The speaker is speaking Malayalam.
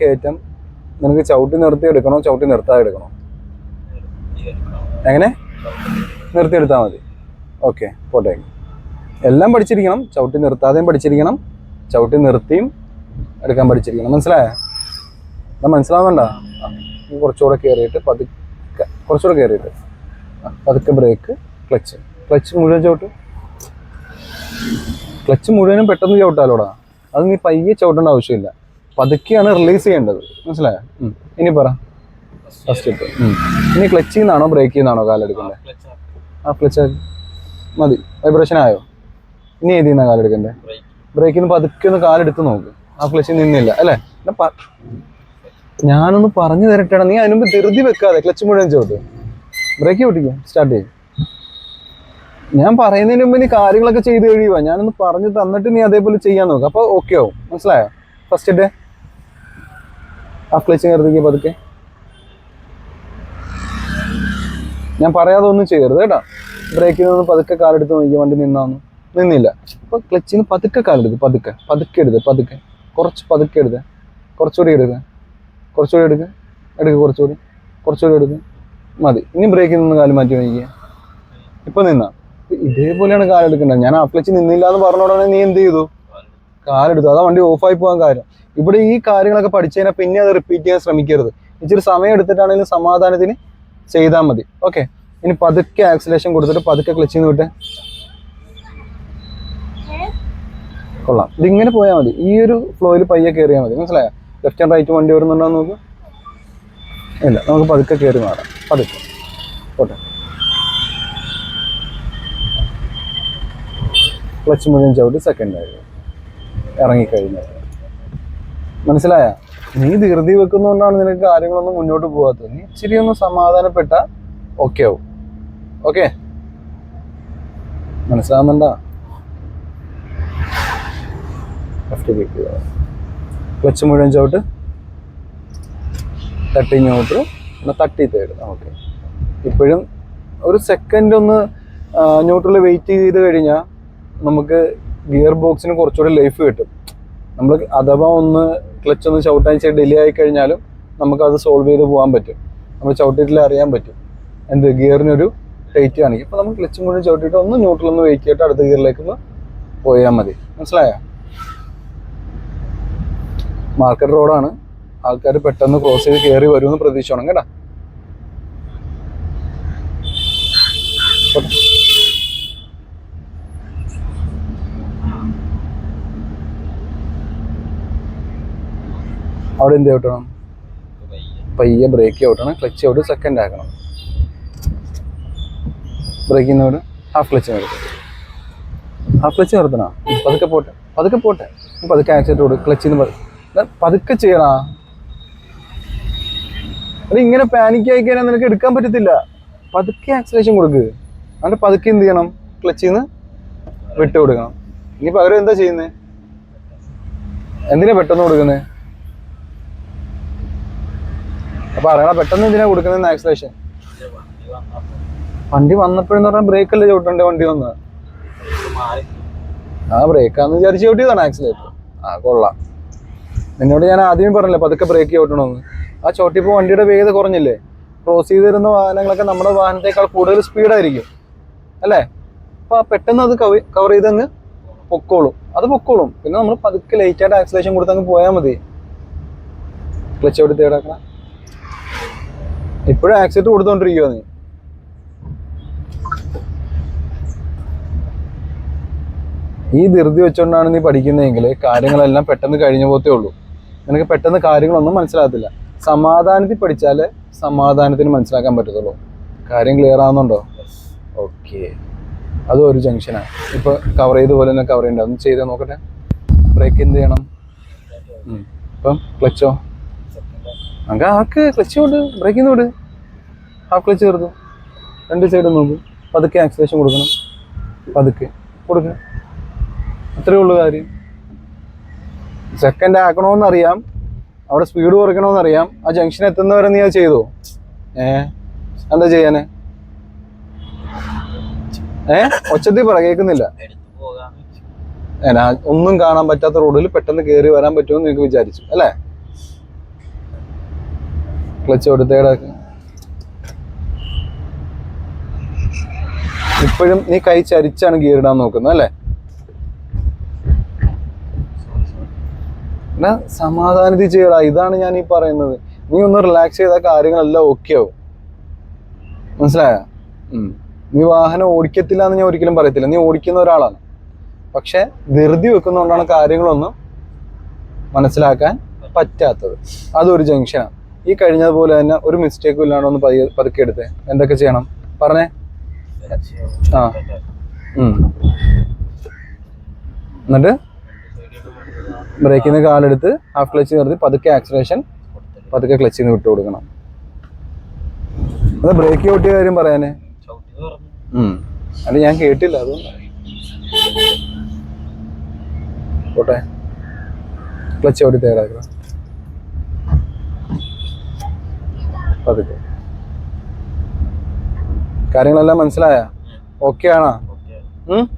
കയറ്റം നിനക്ക് ചവിട്ടി നിർത്തി എടുക്കണോ ചവിട്ടി നിർത്താതെ എടുക്കണോ? എങ്ങനെ? നിർത്തി എടുത്താൽ മതി. ഓക്കെ പോട്ടെ. എല്ലാം പഠിച്ചിരിക്കണം ചവിട്ടി നിർത്താതെയും പഠിച്ചിരിക്കണം ചവിട്ടി നിർത്തിയും എടുക്കാൻ പഠിച്ചിരിക്കണം. മനസ്സിലായോ? എന്നാ മനസ്സിലാവുന്നുണ്ടോ? കുറച്ചുകൂടെ കയറിയിട്ട് പതുക്കെ കുറച്ചുകൂടെ കയറിയിട്ട് പതുക്കെ ബ്രേക്ക് ക്ലച്ച് ക്ലച്ച് മുഴുവൻ ചവിട്ട്. ക്ലച്ച് മുഴുവനും പെട്ടെന്ന് ചവിട്ടാലോടാ. അത് നീ പയ്യെ ചവിട്ടേണ്ട ആവശ്യമില്ല. പതുക്കെയാണ് റിലീസ് ചെയ്യേണ്ടത്. മനസ്സിലായോ? ഇനി പറ. ഫസ്റ്റ് സ്റ്റെപ്പ് ഇനി ക്ലച്ചിൽ നിന്നാണോ ബ്രേക്ക് ചെയ്യുന്നതാണോ കാലെടുക്കേണ്ടത് ആ ക്ലച്ച് മതി. വൈബ്രേഷൻ ആയോ? ഇനി ഏത് ചെയ്യുന്ന കാലെടുക്കണ്ടേ ബ്രേക്കിൽ നിന്ന് പതുക്കെ ഒന്ന് കാലെടുത്ത് നോക്ക്. ആ ക്ലച്ചിൽ നിന്നില്ല അല്ലേ? ഞാനൊന്ന് പറഞ്ഞു തരട്ടെടാ. നീ അതിനുമ്പ് ധൃതി വെക്കാതെ ക്ലച്ച് മുഴുവൻ ചോദ്യം ബ്രേക്ക് ചവിട്ടിക്കും സ്റ്റാർട്ട് ചെയ്യും. ഞാൻ പറയുന്നതിന് മുമ്പ് നീ കാര്യങ്ങളൊക്കെ ചെയ്ത് കഴിയുക ഞാനൊന്ന് പറഞ്ഞു തന്നിട്ട് നീ അതേപോലെ ചെയ്യാൻ നോക്ക്. അപ്പോൾ ഓക്കെ ആവും. മനസ്സിലായോ? ഫസ്റ്റ് ഡേ ആ ക്ലച്ച് കരുതിക്കുക പതുക്കെ. ഞാൻ പറയാതെ ഒന്നും ചെയ്യരുത് കേട്ടോ. ബ്രേക്കിൽ നിന്ന് പതുക്കെ കാലെടുത്ത് നോക്കി വണ്ടി നിന്നാന്ന്. നിന്നില്ല. അപ്പൊ ക്ലച്ചിൽ നിന്ന് പതുക്കെ കാലെടുത്ത് പതുക്കെ. പതുക്കെ എടുത്ത് പതുക്കെ. കുറച്ച് പതുക്കെ എടുത്ത് കുറച്ചുകൂടി എടുക്ക. കുറച്ചുകൂടി എടുക്ക. എടുക്ക കുറച്ചുകൂടി. കുറച്ചുകൂടി എടുക്ക. മതി. ഇനി ബ്രേക്കിൽ നിന്ന് കാൽ മാറ്റി നോക്കിയ ഇപ്പൊ നിന്നാ. ഇതേപോലെയാണ് കാലെടുക്കേണ്ടത് ഞാൻ ആ ക്ലച്ച് നിന്നില്ല എന്ന് പറഞ്ഞോടാണെങ്കിൽ നീ എന്ത് ചെയ്തു? കാലെടുത്തു. അതാ വണ്ടി ഓഫായി പോകാൻ കാര്യം. ഇവിടെ ഈ കാര്യങ്ങളൊക്കെ പഠിച്ചു കഴിഞ്ഞാൽ പിന്നെ അത് റിപ്പീറ്റ് ചെയ്യാൻ ശ്രമിക്കരുത്. ഇച്ചിരി സമയം എടുത്തിട്ടാണെങ്കിലും സമാധാനത്തിന് ചെയ്താൽ മതി. ഓക്കെ ഇനി പതുക്കെ ആക്സിലേഷൻ കൊടുത്തിട്ട് പതുക്കെ ക്ലച്ചിൽ നിന്ന് വിട്ടെ കൊള്ളാം. ഇതിങ്ങനെ പോയാൽ മതി. ഈ ഒരു ഫ്ലോയിൽ പയ്യെ കയറിയാൽ മതി. മനസ്സിലായോ? ലെഫ്റ്റ് ആൻഡ് റൈറ്റ് വണ്ടി വരുന്നുണ്ടോ നോക്ക്. ഇല്ല നമുക്ക് പതുക്കെ കയറി മാറാം. പതുക്കെ. പോട്ടെ. ക്ലച്ച് മുഴുവൻ ചവിട്ടി സെക്കൻഡ് ആയി. ഇറങ്ങിക്കഴിഞ്ഞത് മനസ്സിലായ? നീ ധൃതി വെക്കുന്നതുകൊണ്ടാണ് നിനക്ക് കാര്യങ്ങളൊന്നും മുന്നോട്ട് പോകാത്തത്. നീ ഇച്ചിരി ഒന്ന് സമാധാനപ്പെട്ട ഓക്കെ ആവും. ഓക്കെ മനസ്സിലാവുന്നുണ്ടോ? ക്ലച്ച് മുഴുവൻ ചവിട്ട് തട്ടി ഇങ്ങോട്ട് പിന്നെ തട്ടി തേട് ഓക്കെ ഇപ്പോഴും ഒരു സെക്കൻഡ് ഒന്ന് ന്യൂട്രൽ വെയിറ്റ് ചെയ്ത് കഴിഞ്ഞാൽ നമുക്ക് ഗിയർ ബോക്സിന് കുറച്ചുകൂടി ലൈഫ് കിട്ടും. നമ്മൾ അഥവാ ഒന്ന് ക്ലച്ച് ഒന്ന് ചവിട്ടാൻ ഡിലേ ആയി കഴിഞ്ഞാലും നമുക്ക് അത് സോൾവ് ചെയ്ത് പോകാൻ പറ്റും. നമ്മൾ ചവിട്ടിയിട്ടില്ല അറിയാൻ പറ്റും. എന്ത് ഗിയറിനൊരു ടൈറ്റ് കാണിക്കും അപ്പോൾ നമ്മൾ ക്ലച്ചും കൂടി ചവിട്ടിയിട്ട് ഒന്ന് ന്യൂട്രൽ ഒന്ന് വെയിറ്റ് ചെയ്തിട്ട് അടുത്ത ഗിയറിലേക്ക് ഒന്ന് പോയാൽ മതി. മനസ്സിലായോ? മാർക്കറ്റ് റോഡാണ് ആൾക്കാർ പെട്ടെന്ന് ക്രോസ് ചെയ്ത് കയറി വരുമെന്ന് പ്രതീക്ഷിക്കണം കേട്ടാ പോട്ടെ. അവിടെ എന്ത് ചവിട്ടണം? പയ്യെ. ബ്രേക്ക് ഔട്ടാണ് ക്ലച്ച് ഔട്ട് സെക്കൻഡ് ആക്കണം. ബ്രേക്കിൽ നിന്ന് ഹാഫ് ക്ലച്ച് നിർത്തും ഹാഫ് ക്ലച്ച് നിർത്തണോ? പതുക്കെ പോട്ടെ. പതുക്കെ പോട്ടെ. പതുക്കെ ആക്സിഡന്റ് കൊടുക്കും ക്ലച്ചിൽ നിന്ന് പതുക്കെ ചെയ്യണാ? അത് ഇങ്ങനെ പാനിക് ആയി കഴിഞ്ഞാൽ നിനക്ക് എടുക്കാൻ പറ്റത്തില്ല. പതുക്കെ ആക്സിലേഷൻ കൊടുക്ക്. എന്നിട്ട് പതുക്കെ എന്ത് ചെയ്യണം? ക്ലച്ചിൽ നിന്ന് വിട്ട് കൊടുക്കണം. ഇനി പകരം എന്താ ചെയ്യുന്നത് എന്തിനാ പെട്ടെന്ന് കൊടുക്കുന്നത് അപ്പൊ അറിയണ പെട്ടെന്ന് ഇതിനെ കൊടുക്കുന്നത് ആക്സിലേഷൻ വണ്ടി വന്നപ്പോഴെന്ന് പറഞ്ഞാൽ ബ്രേക്ക് അല്ലേ ചവിട്ടണ്ടേ വണ്ടി വന്ന് ആ ബ്രേക്കാന്ന് വിചാരിച്ച് ചവിട്ടിയതാണ് ആക്സിലേറ്റർ ആ കൊള്ളാം. എന്നോട് ഞാൻ ആദ്യമേ പറഞ്ഞില്ലേ പതുക്കെ ബ്രേക്ക് ചവിട്ടണമെന്ന് ആ ചോട്ടിപ്പോ വണ്ടിയുടെ വേഗത കുറഞ്ഞില്ലേ? ക്രോസ് ചെയ്ത് വാഹനങ്ങളൊക്കെ നമ്മുടെ വാഹനത്തേക്കാൾ കൂടുതൽ സ്പീഡായിരിക്കും അല്ലേ? അപ്പൊ ആ പെട്ടെന്ന് അത് കവർ ചെയ്തങ്ങ് പൊക്കോളും. അത് പൊക്കോളും. പിന്നെ നമ്മൾ പതുക്കെ ലേറ്റ് ആയിട്ട് ആക്സിലേഷൻ കൊടുത്തങ്ങ് പോയാൽ മതി. ക്ലച്ച് എവിടെ തേടാക്കണം ഇപ്പോഴും ആക്സിഡന്റ് കൊടുത്തോണ്ടിരിക്കുവോ നീ. ഈ ധൃതി വെച്ചുകൊണ്ടാണ് നീ പഠിക്കുന്നതെങ്കിൽ കാര്യങ്ങളെല്ലാം പെട്ടെന്ന് കഴിഞ്ഞു പോത്തേ ഉള്ളൂ. നിനക്ക് പെട്ടെന്ന് കാര്യങ്ങളൊന്നും മനസ്സിലാകത്തില്ല. സമാധാനത്തിൽ പഠിച്ചാലേ സമാധാനത്തിന് മനസ്സിലാക്കാൻ പറ്റത്തുള്ളൂ. കാര്യം ക്ലിയർ ആവുന്നുണ്ടോ? ഓക്കെ അതും ഒരു ജംഗ്ഷനാണ് ഇപ്പൊ കവർ ചെയ്ത പോലെ തന്നെ കവർ ചെയ്യണ്ട. ഒന്ന് ചെയ്ത് നോക്കട്ടെ. ബ്രേക്ക് എന്ത് ചെയ്യണം. ഇപ്പം ക്ലച്ചോ അങ്ങ് ആക്ക് ക്ലച്ച് കൊണ്ട് ബ്രേക്കിൽ നിന്ന് വിട് ഹാഫ് ക്ലച്ച് ചേർത്തു രണ്ട് സൈഡും നോക്കും. പതുക്കെ ആക്സിലേഷൻ കൊടുക്കണം. പതുക്കെ കൊടുക്കണം. അത്രയേ ഉള്ളൂ കാര്യം. സെക്കൻഡ് ആക്കണമെന്നറിയാം അവിടെ സ്പീഡ് കുറയ്ക്കണമെന്നറിയാം ആ ജംഗ്ഷൻ എത്തുന്നവരെ നീ അത് ചെയ്തോ? ഏ? എന്താ ചെയ്യാന്? ഏ? ഒച്ചത്തിൽ പറ കേൾക്കുന്നില്ല. ഒന്നും കാണാൻ പറ്റാത്ത റോഡിൽ പെട്ടെന്ന് കയറി വരാൻ പറ്റുമെന്ന് നിങ്ങൾക്ക് വിചാരിച്ചു. അല്ലേ? ക്ലച്ച് കൊടുത്തേടെ. ഇപ്പോഴും നീ കൈ ചരിച്ചാണ് ഗിയർ ഇടാൻ നോക്കുന്നത് അല്ലേ? എന്നാ സമാധാനത്തിൽ ചെയ്യടാ ഇതാണ് ഞാൻ ഈ പറയുന്നത്. നീ ഒന്ന് റിലാക്സ് ചെയ്ത കാര്യങ്ങളെല്ലാം ഓക്കെ ആവും. മനസ്സിലായോ? നീ വാഹനം ഓടിക്കത്തില്ല എന്ന് ഞാൻ ഒരിക്കലും പറയത്തില്ല. നീ ഓടിക്കുന്ന ഒരാളാണ്. പക്ഷെ ധൃതി വെക്കുന്നതുകൊണ്ടാണ് കാര്യങ്ങളൊന്നും മനസ്സിലാക്കാൻ പറ്റാത്തത്. അതൊരു ജംഗ്ഷനാണ് ഈ കഴിഞ്ഞതുപോലെ തന്നെ ഒരു മിസ്റ്റേക്കും ഇല്ലാണ്ട് ഒന്ന് പതുക്കെ എടുത്തെ. എന്തൊക്കെ ചെയ്യണം? പറഞ്ഞേ. ആ. എന്നിട്ട് ബ്രേക്കിൽ നിന്ന് കാലെടുത്ത് ഹാഫ് ക്ലച്ച് നിർത്തി പതുക്കെ ആക്സിലേഷൻ പതുക്കെ ക്ലച്ചിൽ നിന്ന് വിട്ടു കൊടുക്കണം. അത് ബ്രേക്ക് ചവിട്ടിയ കാര്യം പറയാനേ. അല്ല ഞാൻ കേട്ടില്ല അതുകൊണ്ട്. പോട്ടെ. ക്ലച്ച് ചവിട്ടി തയ്യാറാക്കുക പതുക്കെ. കാര്യങ്ങളെല്ലാം മനസ്സിലായ? ഓക്കെ ആണോ? ഉം?